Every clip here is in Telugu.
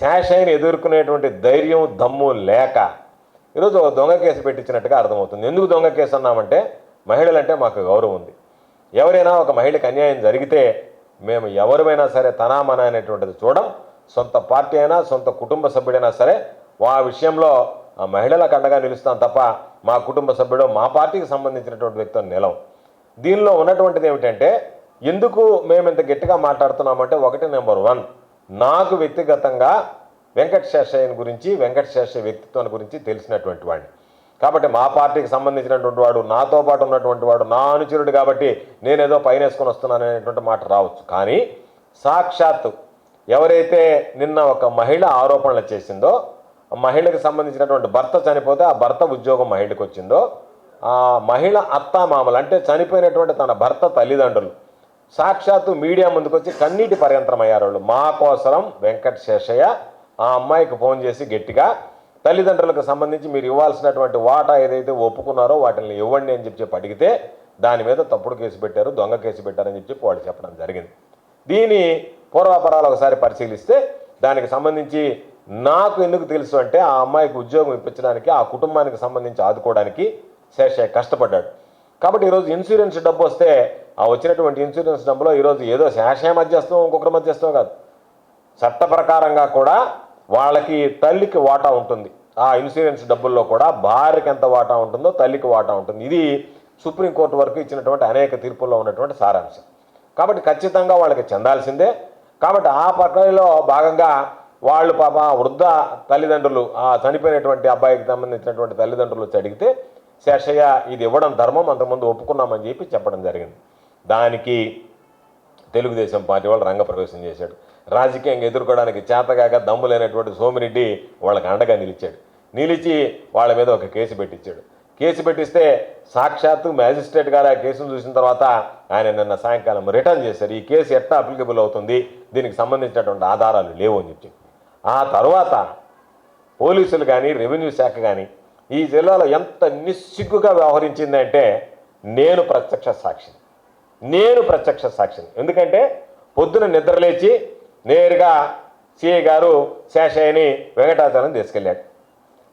శాషైని ఎదుర్కొనేటువంటి ధైర్యం దమ్ము లేక ఈరోజు ఒక దొంగ కేసు పెట్టించినట్టుగా అర్థమవుతుంది. ఎందుకు దొంగ కేసు అన్నామంటే మహిళలంటే మాకు గౌరవం ఉంది. ఎవరైనా ఒక మహిళకి అన్యాయం జరిగితే మేము ఎవరిమైనా సరే తనామన అనేటువంటిది చూడం. సొంత పార్టీ అయినా సొంత కుటుంబ సభ్యుడైనా సరే ఆ విషయంలో ఆ మహిళలకు అండగా నిలుస్తాం తప్ప మా కుటుంబ సభ్యుడు మా పార్టీకి సంబంధించినటువంటి వ్యక్తిని నిలవం దీనిలో ఉన్నటువంటిది ఏమిటంటే ఎందుకు మేము ఇంత గట్టిగా మాట్లాడుతున్నామంటే ఒకటి నెంబర్ వన్. నాకు వ్యక్తిగతంగా వెంకట శేషయ్యని గురించి వెంకట శేషయ్య వ్యక్తిత్వం గురించి తెలిసినటువంటి వాడిని. కాబట్టి మా పార్టీకి సంబంధించినటువంటి వాడు నాతో పాటు ఉన్నటువంటి వాడు నా అనుచరుడు కాబట్టి నేనేదో పైన వేసుకొని వస్తున్నాను అనేటువంటి మాట రావచ్చు. కానీ సాక్షాత్తు ఎవరైతే నిన్న ఒక మహిళ ఆరోపణలు చేసిందో మహిళకి సంబంధించినటువంటి భర్త చనిపోతే ఆ భర్త ఉద్యోగం మహిళకు వచ్చిందో ఆ మహిళ అత్తామామలు అంటే చనిపోయినటువంటి తన భర్త తల్లిదండ్రులు సాక్షాత్తు మీడియా ముందుకు వచ్చి కన్నీటి పర్యంతరం అయ్యారు వాళ్ళు మా కోసరం వెంకట శేషయ్య ఆ అమ్మాయికి ఫోన్ చేసి గట్టిగా తల్లిదండ్రులకు సంబంధించి మీరు ఇవ్వాల్సినటువంటి వాటా ఏదైతే ఒప్పుకున్నారో వాటిని ఇవ్వండి అని చెప్పి అడిగితే దాని మీద తప్పుడు కేసు పెట్టారు దొంగ కేసు పెట్టారని చెప్పి చెప్పి వాళ్ళు చెప్పడం జరిగింది. దీని పూర్వాపరాలు ఒకసారి పరిశీలిస్తే దానికి సంబంధించి నాకు ఎందుకు తెలుసు అంటే ఆ అమ్మాయికి ఉద్యోగం ఇప్పించడానికి ఆ కుటుంబానికి సంబంధించి ఆదుకోవడానికి శేషయ్య కష్టపడ్డాడు. కాబట్టి ఈరోజు ఇన్సూరెన్స్ డబ్బు వస్తే ఆ వచ్చినటువంటి ఇన్సూరెన్స్ డబ్బులో ఈరోజు ఏదో శాషయ మధ్యస్థం ఇంకొకరి మధ్యస్థం కాదు. చట్ట ప్రకారంగా కూడా వాళ్ళకి తల్లికి వాటా ఉంటుంది. ఆ ఇన్సూరెన్స్ డబ్బుల్లో కూడా భార్యకి ఎంత వాటా ఉంటుందో తల్లికి వాటా ఉంటుంది. ఇది సుప్రీంకోర్టు వరకు ఇచ్చినటువంటి అనేక తీర్పుల్లో ఉన్నటువంటి సారాంశం. కాబట్టి ఖచ్చితంగా వాళ్ళకి చెందాల్సిందే. కాబట్టి ఆ ప్రక్రియలో భాగంగా వాళ్ళు పాప వృద్ధ తల్లిదండ్రులు ఆ చనిపోయినటువంటి అబ్బాయికి సంబంధించినటువంటి తల్లిదండ్రులు వచ్చి అడిగితే శేషయ్య ఇది ఇవ్వడం ధర్మం అంతకుముందు ఒప్పుకున్నామని చెప్పి చెప్పడం జరిగింది. దానికి తెలుగుదేశం పార్టీ వాళ్ళు రంగప్రవేశం చేశాడు. రాజకీయంగా ఎదుర్కోవడానికి చేతగాక దమ్ము లేనటువంటి సోమిరెడ్డి వాళ్ళకి అండగా నిలిచాడు. నిలిచి వాళ్ళ మీద ఒక కేసు పెట్టించాడు. కేసు పెట్టిస్తే సాక్షాత్తు మ్యాజిస్ట్రేట్ గారు ఆ కేసును చూసిన తర్వాత ఆయన నిన్న సాయంకాలం రిటర్న్ చేశారు. ఈ కేసు ఎట్లా అప్లికబుల్ అవుతుంది? దీనికి సంబంధించినటువంటి ఆధారాలు లేవు అని చెప్పి. ఆ తర్వాత పోలీసులు కానీ రెవెన్యూ శాఖ కానీ ఈ జిల్లాలో ఎంత నిస్సిగ్గుగా వ్యవహరించిందంటే నేను ప్రత్యక్ష సాక్షిని నేను ప్రత్యక్ష సాక్షిని. ఎందుకంటే పొద్దున నిద్రలేచి నేరుగా సిఐ గారు శేషయ్యని వెంకటాచలం తీసుకెళ్ళాడు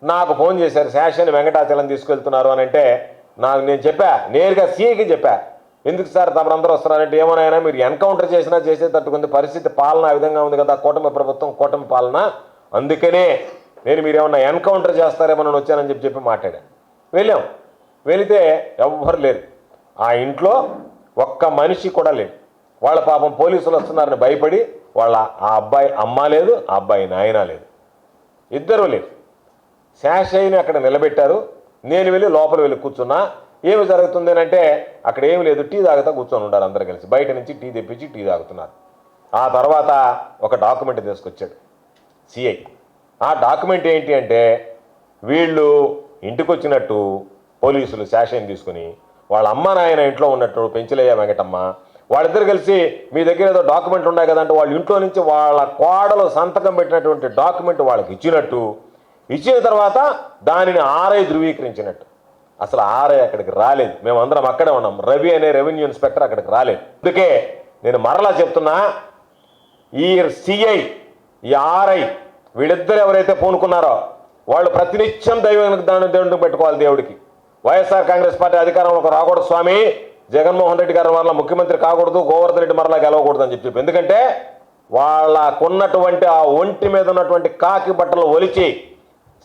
నాకు ఫోన్ చేశారు శేషయ్యని వెంకటాచలం తీసుకెళ్తున్నారు అని అంటే నాకు నేను చెప్పా నేరుగా సిఐకి చెప్పా. ఎందుకు సార్ తమరందరూ వస్తున్నారంటే ఏమోనైనా మీరు ఎన్కౌంటర్ చేసినా చేసే తట్టుకుంది పరిస్థితి పాలన ఆ విధంగా ఉంది కదా కూటమి ప్రభుత్వం కూటమి పాలన. అందుకనే నేను మీరు ఏమన్నా ఎన్కౌంటర్ చేస్తారేమో నేను వచ్చానని చెప్పి చెప్పి మాట్లాడాను. వెళ్ళాం. వెళితే ఎవ్వరు లేరు. ఆ ఇంట్లో ఒక్క మనిషి కూడా లేడు. వాళ్ళ పాపం పోలీసులు వస్తున్నారని భయపడి వాళ్ళ ఆ అబ్బాయి అమ్మ లేదు ఆ అబ్బాయి నాయన లేదు. ఇద్దరు లేరు. శాషయ్యని అక్కడ నిలబెట్టారు. నేను వెళ్ళి లోపల వెళ్ళి కూర్చున్నా. ఏమి జరుగుతుంది అంటే అక్కడ ఏమి లేదు టీ తాగుతా కూర్చొని ఉన్నారు అందరు కలిసి. బయట నుంచి టీ తెప్పించి టీ తాగుతున్నారు. ఆ తర్వాత ఒక డాక్యుమెంట్ తీసుకొచ్చాడు సిఐ. ఆ డాక్యుమెంట్ ఏంటి అంటే వీళ్ళు ఇంటికి వచ్చినట్టు పోలీసులు శాషన్ తీసుకుని వాళ్ళ అమ్మ నాయన ఇంట్లో ఉన్నట్టు పెంచలయ్య వెంకటమ్మ? వాళ్ళిద్దరు కలిసి మీ దగ్గర ఏదో డాక్యుమెంట్ ఉన్నాయి కదంటే వాళ్ళ ఇంట్లో నుంచి వాళ్ళ కోడలు సంతకం పెట్టినటువంటి డాక్యుమెంట్ వాళ్ళకి ఇచ్చినట్టు ఇచ్చిన తర్వాత దానిని ఆర్ఐ ధృవీకరించినట్టు. అసలు ఆర్ఐ అక్కడికి రాలేదు. మేమందరం అక్కడే ఉన్నాం. రవి అనే రెవెన్యూ ఇన్స్పెక్టర్ అక్కడికి రాలేదు. అందుకే నేను మరలా చెప్తున్నా ఈ సిఐ ఈ ఆర్ఐ వీళ్ళిద్దరు ఎవరైతే పూనుకున్నారో వాళ్ళు ప్రతినిత్యం దైవానికి దాని దేవుడికి పెట్టుకోవాలి దేవుడికి. వైఎస్ఆర్ కాంగ్రెస్ పార్టీ అధికారంలోకి రాకూడదు స్వామి. జగన్మోహన్ రెడ్డి గారు మరలా ముఖ్యమంత్రి కాకూడదు గోవర్ధన్ రెడ్డి మరలా గెలవకూడదు అని చెప్పి. ఎందుకంటే వాళ్ళకున్నటువంటి ఆ ఒంటి మీద ఉన్నటువంటి కాకి బట్టలు ఒలిచి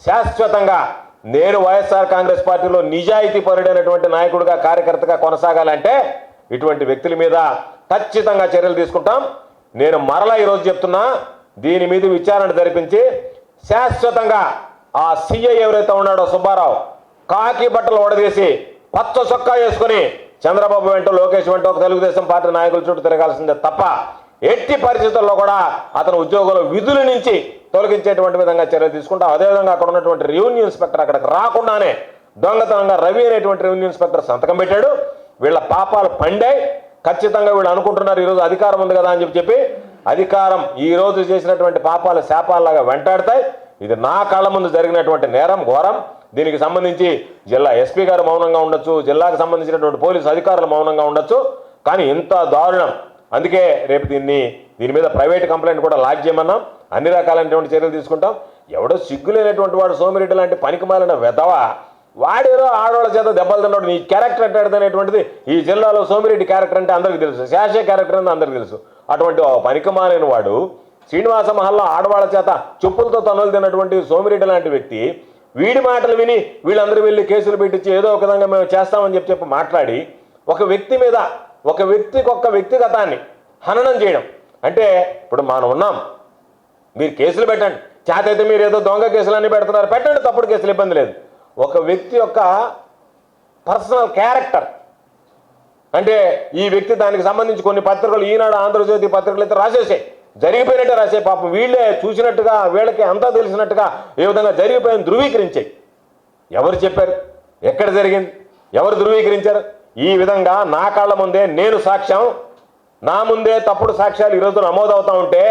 శాశ్వతంగా నేను వైఎస్ఆర్ కాంగ్రెస్ పార్టీలో నిజాయితీ పరుడైనటువంటి నాయకుడిగా కార్యకర్తగా కొనసాగాలంటే ఇటువంటి వ్యక్తుల మీద ఖచ్చితంగా చర్యలు తీసుకుంటాం. నేను మరలా ఈరోజు చెప్తున్నా దీని మీద విచారణ జరిపించి శాశ్వతంగా ఆ సీఐ ఎవరైతే ఉన్నాడో సుబ్బారావు కాకి బట్టలు ఓడదీసి పచ్చ చొక్కా వేసుకుని చంద్రబాబు వెంట లోకేష్ వెంట ఒక తెలుగుదేశం పార్టీ నాయకుల చుట్టూ తిరగాల్సిందే తప్ప ఎట్టి పరిస్థితుల్లో కూడా అతను ఉద్యోగుల విధుల నుంచి తొలగించేటువంటి విధంగా చర్యలు తీసుకుంటాం అదేవిధంగా అక్కడ ఉన్నటువంటి రెవెన్యూ ఇన్స్పెక్టర్ అక్కడికి రాకుండానే దొంగతనంగా రవి అనేటువంటి రెవెన్యూ ఇన్స్పెక్టర్ సంతకం పెట్టాడు. వీళ్ళ పాపాలు పండాయి. ఖచ్చితంగా వీళ్ళు అనుకుంటున్నారు ఈరోజు అధికారం ఉంది కదా అని చెప్పి చెప్పి అధికారం ఈరోజు చేసినటువంటి పాపాలు శాపాలలాగా వెంటాడతాయి. ఇది నా కళ్ళ ముందు జరిగినటువంటి నేరం ఘోరం. దీనికి సంబంధించి జిల్లా ఎస్పీ గారు మౌనంగా ఉండొచ్చు జిల్లాకు సంబంధించినటువంటి పోలీసు అధికారులు మౌనంగా ఉండొచ్చు. కానీ ఇంత దారుణం. అందుకే రేపు దీన్ని దీని మీద ప్రైవేట్ కంప్లైంట్ కూడా లాక్ చేయమన్నాం. అన్ని రకాలైనటువంటి చర్యలు తీసుకుంటాం. ఎవడో సిగ్గులేనటువంటి వాడు సోమిరెడ్డి లాంటి పనికిమాలిన వెధవ వాడేదో ఆడవాళ్ళ చేత దెబ్బలు తిన్నాడు. నీ క్యారెక్టర్ అంటే అనేటువంటిది ఈ జిల్లాలో సోమిరెడ్డి క్యారెక్టర్ అంటే అందరికీ తెలుసు. శాషే క్యారెక్టర్ అంటే అందరికీ తెలుసు. అటువంటి పనికి మాలిన వాడు శ్రీనివాస మహల్లో ఆడవాళ్ళ చేత చెప్పులతో తనులు తిన్నటువంటి సోమిరెడ్డి లాంటి వ్యక్తి వీడి మాటలు విని వీళ్ళందరూ వెళ్ళి కేసులు పెట్టించి ఏదో ఒక విధంగా మేము చేస్తామని చెప్పి చెప్పి మాట్లాడి ఒక వ్యక్తి మీద ఒక వ్యక్తికి ఒక వ్యక్తిగతాన్ని హననం చేయడం. అంటే ఇప్పుడు మనం ఉన్నాం. మీరు కేసులు పెట్టండి. చేతైతే మీరు ఏదో దొంగ కేసులన్నీ పెడుతున్నారు. పెట్టండి తప్పుడు కేసులు ఇబ్బంది లేదు. ఒక వ్యక్తి యొక్క పర్సనల్ క్యారెక్టర్. అంటే ఈ వ్యక్తి దానికి సంబంధించి కొన్ని పత్రికలు ఈనాడు ఆంధ్రజ్యోతి పత్రికలు అయితే రాసేసాయి. జరిగిపోయినట్టు రాసే పాపం. వీళ్ళే చూసినట్టుగా వీళ్ళకి అంతా తెలిసినట్టుగా ఏ విధంగా జరిగిపోయింది ధృవీకరించాయి. ఎవరు చెప్పారు? ఎక్కడ జరిగింది? ఎవరు ధృవీకరించారు? ఈ విధంగా నా కాళ్ళ ముందే నేను సాక్ష్యం నా ముందే తప్పుడు సాక్ష్యాలు ఈరోజు నమోదవుతూ ఉంటే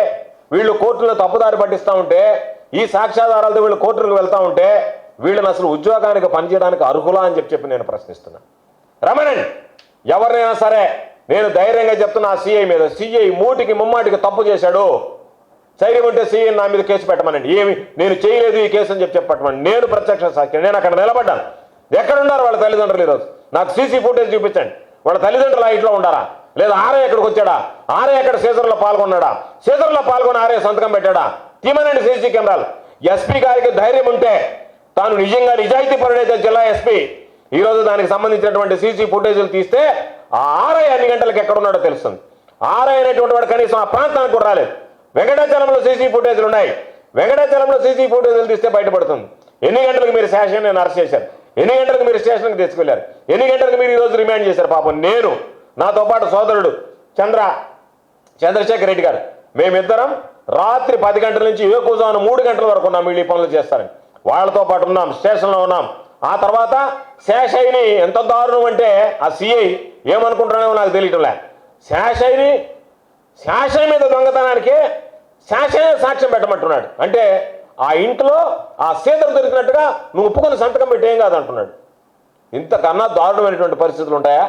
వీళ్ళు కోర్టులో తప్పుదారి పట్టిస్తూ ఉంటే ఈ సాక్ష్యాధారాలతో వీళ్ళు కోర్టులకు వెళ్తా ఉంటే వీళ్ళని అసలు ఉద్యోగానికి పనిచేయడానికి అర్హులా అని చెప్పి చెప్పి నేను ప్రశ్నిస్తున్నా. రమణండి ఎవరినైనా సరే నేను ధైర్యంగా చెప్తున్నా ఆ సిఐ మీద. సిఐ మూటికి ముమ్మాటికి తప్పు చేశాడు. ధైర్యం ఉంటే సీఐ నా మీద కేసు పెట్టమనండి. ఏమి? నేను చేయలేదు ఈ కేసు అని చెప్పి చెప్పమని నేను ప్రత్యక్ష సాక్షి. నేను అక్కడ నిలబడ్డాను. ఎక్కడున్నారు వాళ్ళ తల్లిదండ్రులు ఈరోజు? నాకు సీసీ ఫుటేజ్ చూపించండి. వాళ్ళ తల్లిదండ్రులు ఆ ఇంట్లో ఉండారా? లేదా ఆరే ఎక్కడికి వచ్చాడా? ఆరే ఎక్కడ సీజన్లో పాల్గొన్నాడా? సీజన్లో పాల్గొని ఆరే సంతకం పెట్టాడా? తీమనండి సీసీ కెమెరాలు. ఎస్పీ గారికి ధైర్యం ఉంటే తాను నిజంగా నిజాయితీ పరుడైతే జిల్లా ఎస్పీ ఈరోజు దానికి సంబంధించినటువంటి సీసీ ఫుటేజీలు తీస్తే ఆ ఆర్ఐ అన్ని గంటలకు ఎక్కడున్నాడో తెలుస్తుంది. ఆర్ఐ అనేటువంటి వాడు కనీసం ఆ ప్రాంతానికి కూడా రాలేదు. వెంకటాచలంలో సీసీ ఫుటేజ్లు ఉన్నాయి. వెంకటాచలంలో సీసీ ఫుటేజ్లు తీస్తే బయటపడుతుంది. ఎన్ని గంటలకు మీరు స్టేషన్ నేను అరెస్ట్ చేశారు? ఎన్ని గంటలకు మీరు స్టేషన్కి తీసుకెళ్ళారు? ఎన్ని గంటలకు మీరు ఈరోజు రిమాండ్ చేశారు? పాపం నేను నాతో పాటు సోదరుడు చంద్ర చంద్రశేఖర్ రెడ్డి గారు. మేమిద్దరం రాత్రి పది గంటల నుంచి ఏకూజాను మూడు గంటల వరకు ఉన్నాం. వీళ్ళు ఈ పనులు చేస్తారని. వాళ్ళతో పాటు ఉన్నాం స్టేషన్లో ఉన్నాం. ఆ తర్వాత శేషయ్యని ఎంత దారుణం అంటే ఆ సిఐ ఏమనుకుంటున్నామో నాకు తెలియటంలే శేషయ్యని శాసన మీద దొంగతనానికి శాసన సాక్ష్యం పెట్టమంటున్నాడు. అంటే ఆ ఇంట్లో ఆ సీతలు దొరికినట్టుగా నువ్వు ఒప్పుకొని సంతకం పెట్టేం కాదంటున్నాడు. ఇంతకన్నా దారుణమైనటువంటి పరిస్థితులు ఉంటాయా?